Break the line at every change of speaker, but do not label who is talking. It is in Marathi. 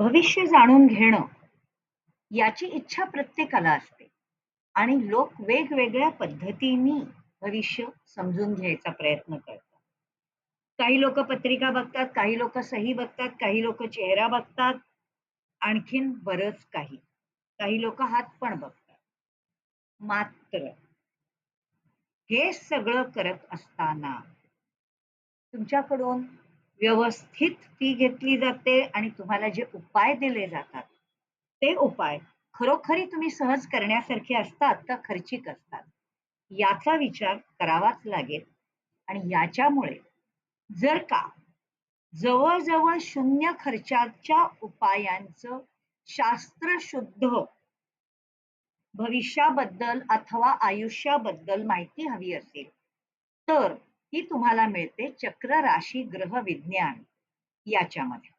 भविष्य जाणून घेणं याची इच्छा प्रत्येकाला असते. आणि लोक वेगवेगळ्या पद्धतीने भविष्य समजून घ्यायचा प्रयत्न करतात. काही लोक पत्रिका बघतात काही लोक सही बघतात काही लोक चेहरा बघतात आणखीन बरंच काही. काही लोक हात पण बघतात. मात्र हे सगळं करत असताना तुमच्याकडून व्यवस्थित फी घेतली जाते आणि तुम्हाला जे उपाय दिले जातात ते उपाय खरोखरी तुम्ही सहज करण्यासारखे असतात का खर्चिक असतात? याचा विचार करावाच लागेल. आणि याच्यामुळे जर का जवळजवळ शून्य खर्चाच्या उपायांचं शास्त्रशुद्ध भविष्याबद्दल अथवा आयुष्याबद्दल माहिती हवी असेल तर ही तुम्हाला मिळते चक्र राशी ग्रह विज्ञान याच्यामध्ये.